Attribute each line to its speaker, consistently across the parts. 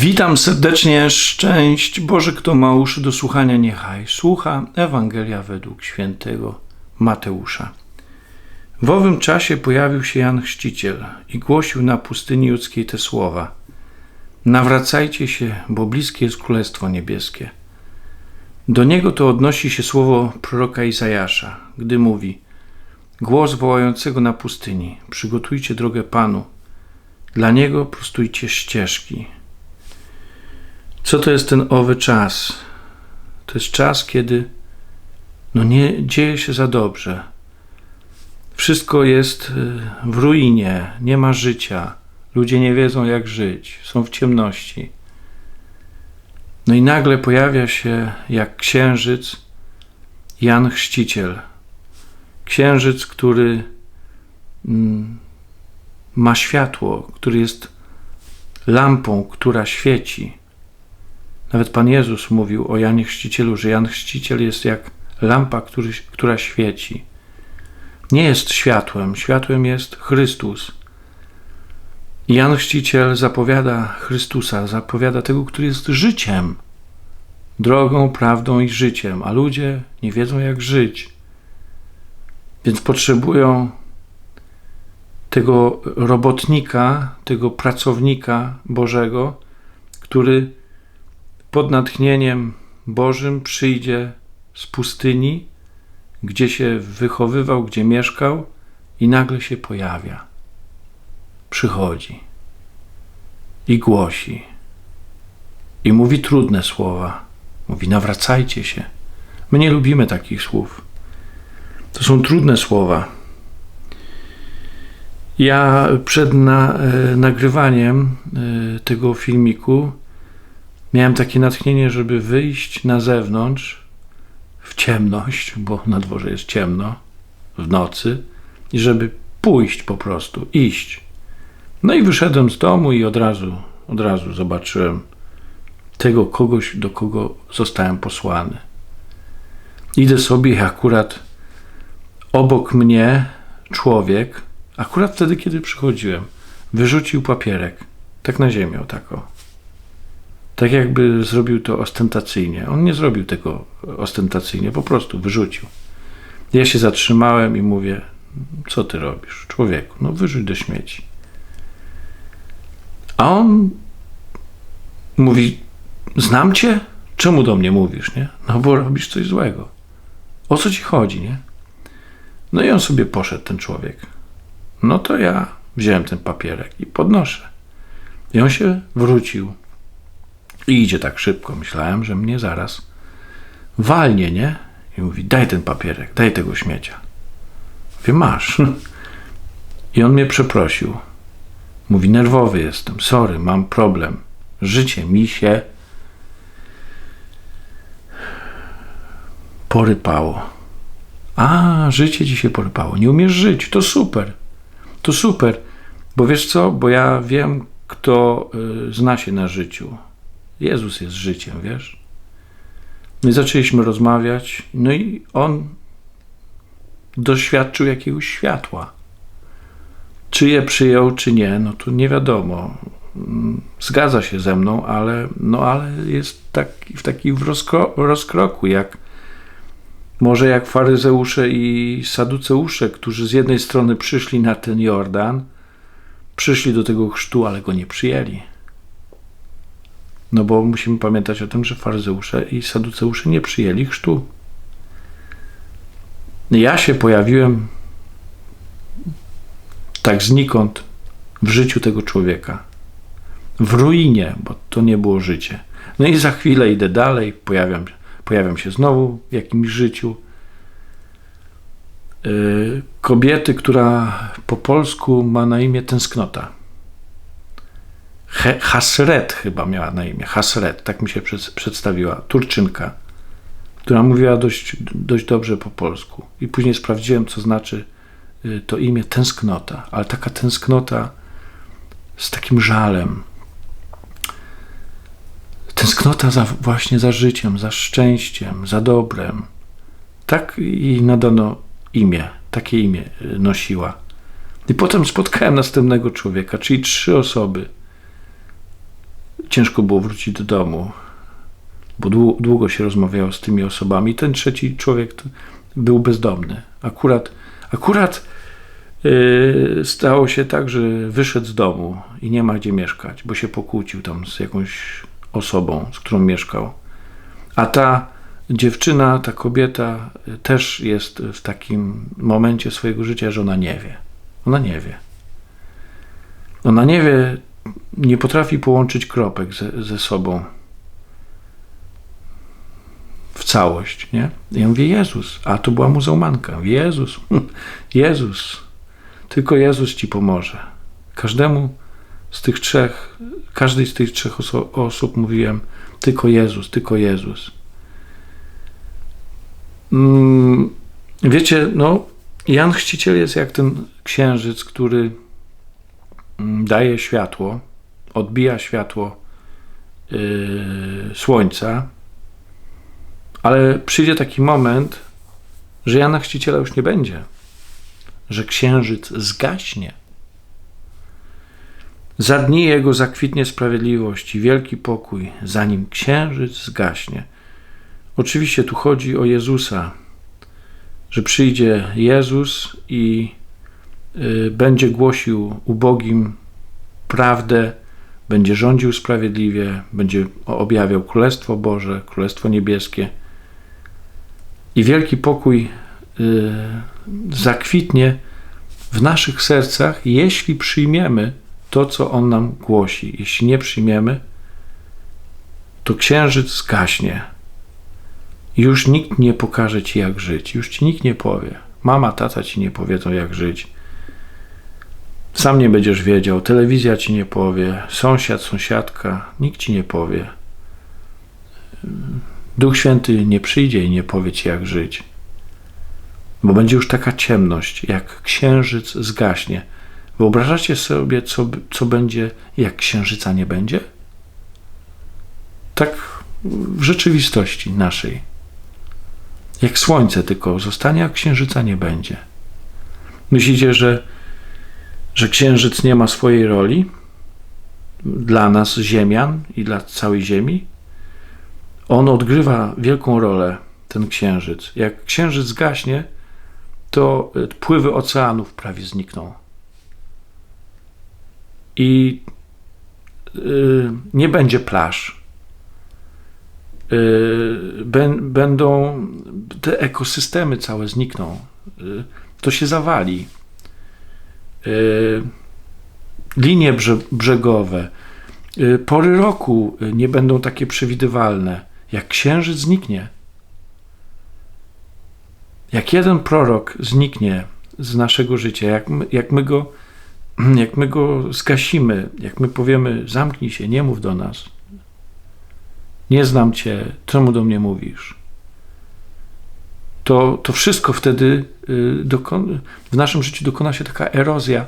Speaker 1: Witam serdecznie, szczęść Boże, kto ma uszy do słuchania, niechaj słucha Ewangelia według świętego Mateusza. W owym czasie pojawił się Jan Chrzciciel i głosił na pustyni judzkiej te słowa. Nawracajcie się, bo bliskie jest Królestwo Niebieskie. Do niego to odnosi się słowo proroka Izajasza, gdy mówi Głos wołającego na pustyni, przygotujcie drogę Panu, dla Niego prostujcie ścieżki. Co to jest ten owy czas? To jest czas, kiedy no nie dzieje się za dobrze. Wszystko jest y, w ruinie, nie ma życia. Ludzie nie wiedzą, jak żyć, są w ciemności. No i nagle pojawia się jak księżyc Jan Chrzciciel. Księżyc, który mm, ma światło, który jest lampą, która świeci. Nawet Pan Jezus mówił o Janie Chrzcicielu, że Jan Chrzciciel jest jak lampa, który, która świeci. Nie jest światłem, światłem jest Chrystus. Jan Chrzciciel zapowiada Chrystusa, zapowiada tego, który jest życiem, drogą, prawdą i życiem, a ludzie nie wiedzą, jak żyć. Więc potrzebują tego robotnika, tego pracownika Bożego, który pod natchnieniem Bożym przyjdzie z pustyni, gdzie się wychowywał, gdzie mieszkał, i nagle się pojawia. Przychodzi i głosi, i mówi trudne słowa. Mówi: nawracajcie się. My nie lubimy takich słów. To są trudne słowa. Ja przed na, e, nagrywaniem e, tego filmiku miałem takie natchnienie, żeby wyjść na zewnątrz w ciemność, bo na dworze jest ciemno, w nocy, i żeby pójść po prostu, iść. No i wyszedłem z domu i od razu, od razu zobaczyłem tego kogoś, do kogo zostałem posłany. Idę sobie akurat obok mnie człowiek, akurat wtedy, kiedy przychodziłem, wyrzucił papierek, tak na ziemię, tak o. Tak jakby zrobił to ostentacyjnie. On nie zrobił tego ostentacyjnie, po prostu wyrzucił. Ja się zatrzymałem i mówię: Co ty robisz, człowieku? No, wyrzuć do śmieci. A on mówi: Znam cię? Czemu do mnie mówisz, nie? No, bo robisz coś złego. O co ci chodzi, nie? No i on sobie poszedł, ten człowiek. No to ja wziąłem ten papierek i podnoszę. I on się wrócił i idzie tak szybko. Myślałem, że mnie zaraz walnie, nie? I mówi, daj ten papierek, daj tego śmiecia. Mówię, masz. I on mnie przeprosił. Mówi, nerwowy jestem, sorry, mam problem. Życie mi się porypało. A, życie ci się porypało. Nie umiesz żyć. To super. To super. Bo wiesz co? Bo ja wiem, kto y, zna się na życiu. Jezus jest życiem, wiesz? My zaczęliśmy rozmawiać, no i on doświadczył jakiegoś światła. Czy je przyjął, czy nie, no to nie wiadomo. Zgadza się ze mną, ale, no ale jest taki, w takim rozkro, rozkroku, jak może jak faryzeusze i saduceusze, którzy z jednej strony przyszli na ten Jordan, przyszli do tego chrztu, ale go nie przyjęli. No bo musimy pamiętać o tym, że faryzeusze i saduceusze nie przyjęli chrztu. Ja się pojawiłem tak znikąd w życiu tego człowieka. W ruinie, bo to nie było życie. No i za chwilę idę dalej, pojawiam, pojawiam się znowu w jakimś życiu. Yy, kobiety, która po polsku ma na imię tęsknota. Hasret chyba miała na imię, Hasret, tak mi się przedstawiła, Turczynka, która mówiła dość, dość dobrze po polsku. I później sprawdziłem, co znaczy y, to imię tęsknota, ale taka tęsknota z takim żalem. Tęsknota za, właśnie za życiem, za szczęściem, za dobrem. Tak i nadano imię, takie imię y, nosiła. I potem spotkałem następnego człowieka, czyli trzy osoby – ciężko było wrócić do domu, bo długo się rozmawiało z tymi osobami. Ten trzeci człowiek był bezdomny. Akurat, akurat yy, stało się tak, że wyszedł z domu i nie ma gdzie mieszkać, bo się pokłócił tam z jakąś osobą, z którą mieszkał. A ta dziewczyna, ta kobieta też jest w takim momencie swojego życia, że ona nie wie. Ona nie wie. Ona nie wie, nie potrafi połączyć kropek ze, ze sobą w całość, nie? Ja mówię, Jezus, a to była muzułmanka. Jezus, Jezus, tylko Jezus ci pomoże. Każdemu z tych trzech, każdej z tych trzech oso osób mówiłem, tylko Jezus, tylko Jezus. Mm, wiecie, no, Jan Chrzciciel jest jak ten księżyc, który daje światło, odbija światło yy, słońca, ale przyjdzie taki moment, że Jana Chrzciciela już nie będzie, że księżyc zgaśnie. Za dni jego zakwitnie sprawiedliwość i wielki pokój, zanim księżyc zgaśnie. Oczywiście tu chodzi o Jezusa, że przyjdzie Jezus i będzie głosił ubogim prawdę, będzie rządził sprawiedliwie, będzie objawiał Królestwo Boże, Królestwo Niebieskie. I wielki pokój y, zakwitnie w naszych sercach, jeśli przyjmiemy to, co On nam głosi. Jeśli nie przyjmiemy, to księżyc zgaśnie. Już nikt nie pokaże ci, jak żyć. Już ci nikt nie powie. Mama, tata ci nie powiedzą, jak żyć. Sam nie będziesz wiedział, telewizja ci nie powie, sąsiad, sąsiadka, nikt ci nie powie. Duch Święty nie przyjdzie i nie powie ci, jak żyć. Bo będzie już taka ciemność, jak księżyc zgaśnie. Wyobrażacie sobie, co, co będzie, jak księżyca nie będzie? Tak w rzeczywistości naszej. Jak słońce tylko zostanie, a księżyca nie będzie. Myślicie, że, że księżyc nie ma swojej roli dla nas, Ziemian i dla całej Ziemi? On odgrywa wielką rolę, ten księżyc. Jak księżyc zgaśnie, to pływy oceanów prawie znikną. I yy, nie będzie plaż Y, będą te ekosystemy całe znikną. To się zawali. Y, linie brzegowe, pory roku nie będą takie przewidywalne. Jak księżyc zniknie, jak jeden prorok zniknie z naszego życia, jak my, jak my, go, jak my go zgasimy, jak my powiemy, zamknij się, nie mów do nas, nie znam Cię, czemu do mnie mówisz? To, to wszystko wtedy y, w naszym życiu dokona się taka erozja.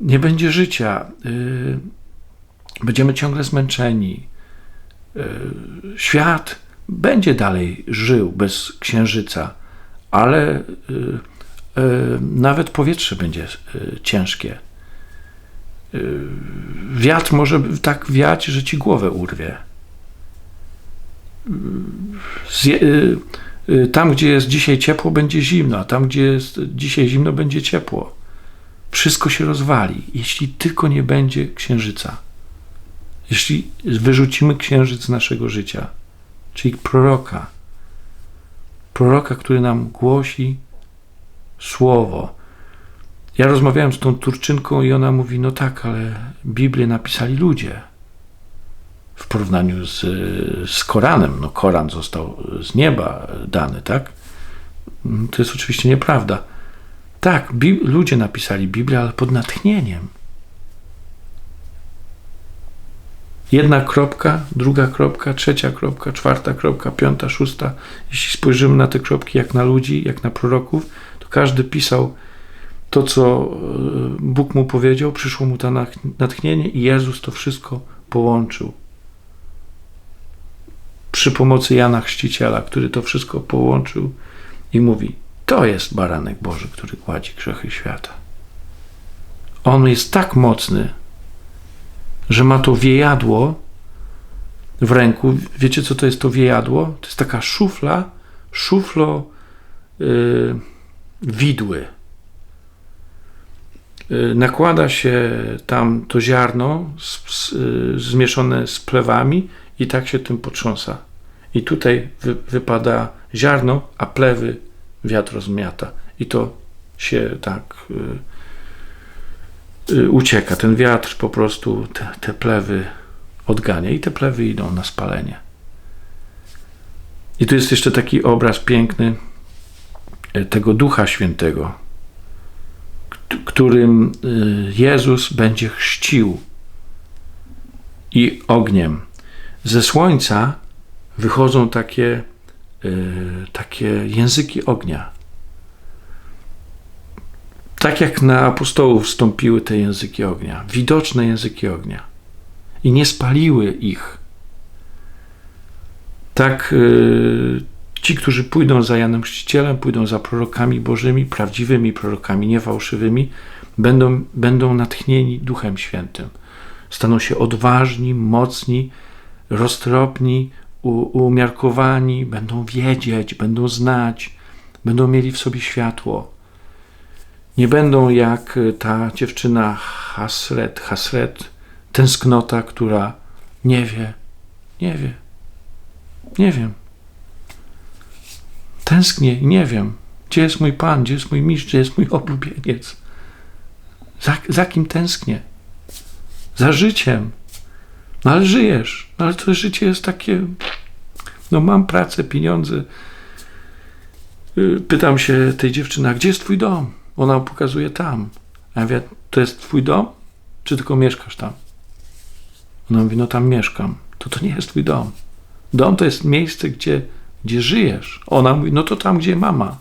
Speaker 1: Nie będzie życia. Y, będziemy ciągle zmęczeni. Y, świat będzie dalej żył bez księżyca, ale nawet powietrze będzie ciężkie. Wiatr może tak wiać, że ci głowę urwie. Y, tam, gdzie jest dzisiaj ciepło, będzie zimno, a tam, gdzie jest dzisiaj zimno, będzie ciepło. Wszystko się rozwali, jeśli tylko nie będzie księżyca. Jeśli wyrzucimy księżyc z naszego życia, czyli proroka, proroka, który nam głosi słowo. Ja rozmawiałem z tą Turczynką i ona mówi: No tak, ale Biblię napisali ludzie w porównaniu z, z Koranem. No, Koran został z nieba dany, tak? To jest oczywiście nieprawda. Tak, ludzie napisali Biblię, ale pod natchnieniem. Jedna kropka, druga kropka, trzecia kropka, czwarta kropka, piąta, szósta. Jeśli spojrzymy na te kropki jak na ludzi, jak na proroków, to każdy pisał to, co e, Bóg mu powiedział, przyszło mu to natchnienie i Jezus to wszystko połączył przy pomocy Jana Chrzciciela, który to wszystko połączył i mówi: To jest baranek Boży, który gładzi grzechy świata. On jest tak mocny, że ma to wiejadło w ręku. Wiecie, co to jest to wiejadło? To jest taka szufla, szuflo yy, widły. Yy, nakłada się tam to ziarno z, z, yy, zmieszane z plewami i tak się tym potrząsa. I tutaj wy, wypada ziarno, a plewy wiatr rozmiata. I to się tak y, y, ucieka. Ten wiatr po prostu te, te plewy odgania i te plewy idą na spalenie. I tu jest jeszcze taki obraz piękny y, tego Ducha Świętego, którym Jezus będzie chrzcił i ogniem. Ze słońca wychodzą takie, takie języki ognia tak jak na apostołów wstąpiły te języki ognia, widoczne języki ognia, i nie spaliły ich. Tak yy, ci, którzy pójdą za Janem Chrzcicielem, pójdą za prorokami Bożymi, prawdziwymi prorokami, nie fałszywymi, będą, będą natchnieni Duchem Świętym. Staną się odważni, mocni, roztropni, umiarkowani, będą wiedzieć, będą znać, będą mieli w sobie światło nie będą jak ta dziewczyna Hasret, Hasret, tęsknota, która nie wie, nie wie, nie wiem. Tęsknię i nie wiem, gdzie jest mój Pan, gdzie jest mój mistrz, gdzie jest mój oblubieniec. Za, za kim tęsknię? Za życiem. No ale żyjesz. No ale to życie jest takie. No mam pracę, pieniądze. Y, pytam się tej dziewczyny, a gdzie jest twój dom? Ona pokazuje tam. A ja mówię, to jest twój dom? Czy tylko mieszkasz tam? Ona mówi, no tam mieszkam. To to nie jest twój dom. Dom to jest miejsce, gdzie, gdzie żyjesz. Ona mówi, no to tam, gdzie mama.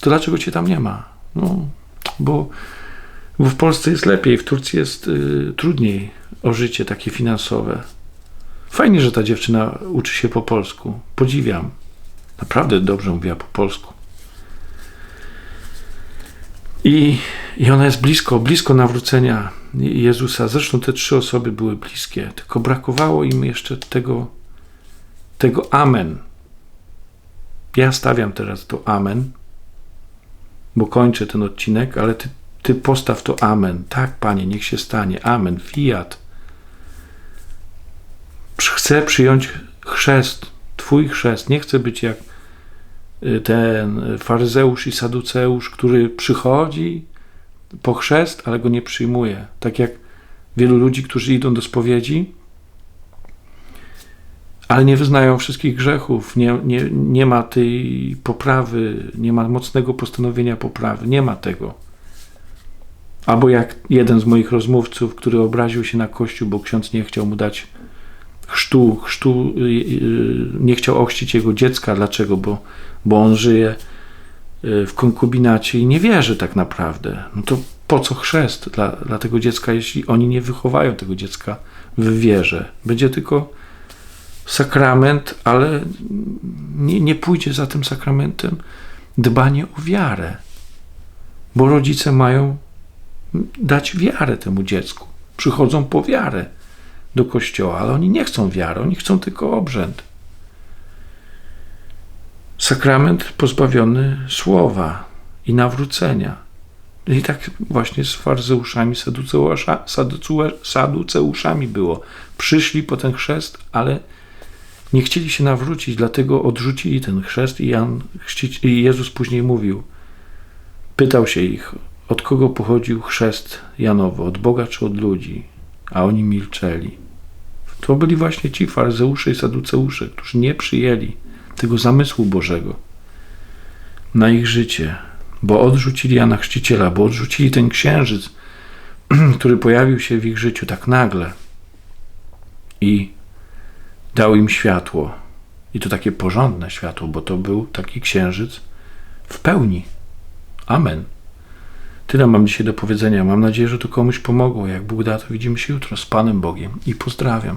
Speaker 1: To dlaczego cię tam nie ma? No, bo, bo w Polsce jest lepiej, w Turcji jest y, trudniej o życie takie finansowe. Fajnie, że ta dziewczyna uczy się po polsku. Podziwiam. Naprawdę dobrze mówiła po polsku. I, I ona jest blisko, blisko nawrócenia Jezusa. Zresztą te trzy osoby były bliskie, tylko brakowało im jeszcze tego, tego amen. Ja stawiam teraz to amen, bo kończę ten odcinek, ale ty, ty postaw to amen. Tak, panie, niech się stanie. Amen. Fiat. Chcę przyjąć chrzest, twój chrzest. Nie chcę być jak Y, ten faryzeusz i saduceusz, który przychodzi po chrzest, ale go nie przyjmuje. Tak jak wielu ludzi, którzy idą do spowiedzi, ale nie wyznają wszystkich grzechów, nie, nie, nie ma tej poprawy, nie ma mocnego postanowienia poprawy, nie ma tego. Albo jak jeden z moich rozmówców, który obraził się na Kościół, bo ksiądz nie chciał mu dać chrztu, chrztu y, y, nie chciał ochrzcić jego dziecka. Dlaczego? Bo, bo on żyje y, w konkubinacie i nie wierzy tak naprawdę. No to po co chrzest dla, dla tego dziecka, jeśli oni nie wychowają tego dziecka w wierze? Będzie tylko sakrament, ale nie, nie pójdzie za tym sakramentem dbanie o wiarę, bo rodzice mają dać wiarę temu dziecku. Przychodzą po wiarę do kościoła, ale oni nie chcą wiary, oni chcą tylko obrzęd. Sakrament pozbawiony słowa i nawrócenia. I tak właśnie z farzeuszami, saduceuszami było. Przyszli po ten chrzest, ale nie chcieli się nawrócić, dlatego odrzucili ten chrzest i, Jan, i Jezus później mówił, pytał się ich, od kogo pochodził chrzest Janowy, od Boga czy od ludzi? A oni milczeli. To byli właśnie ci faryzeusze i saduceusze, którzy nie przyjęli tego zamysłu Bożego na ich życie, bo odrzucili Jana Chrzciciela, bo odrzucili ten księżyc, który pojawił się w ich życiu tak nagle i dał im światło. I to takie porządne światło, bo to był taki księżyc w pełni. Amen. Tyle mam dzisiaj do powiedzenia. Mam nadzieję, że to komuś pomogło. Jak Bóg da, to widzimy się jutro z Panem Bogiem i pozdrawiam.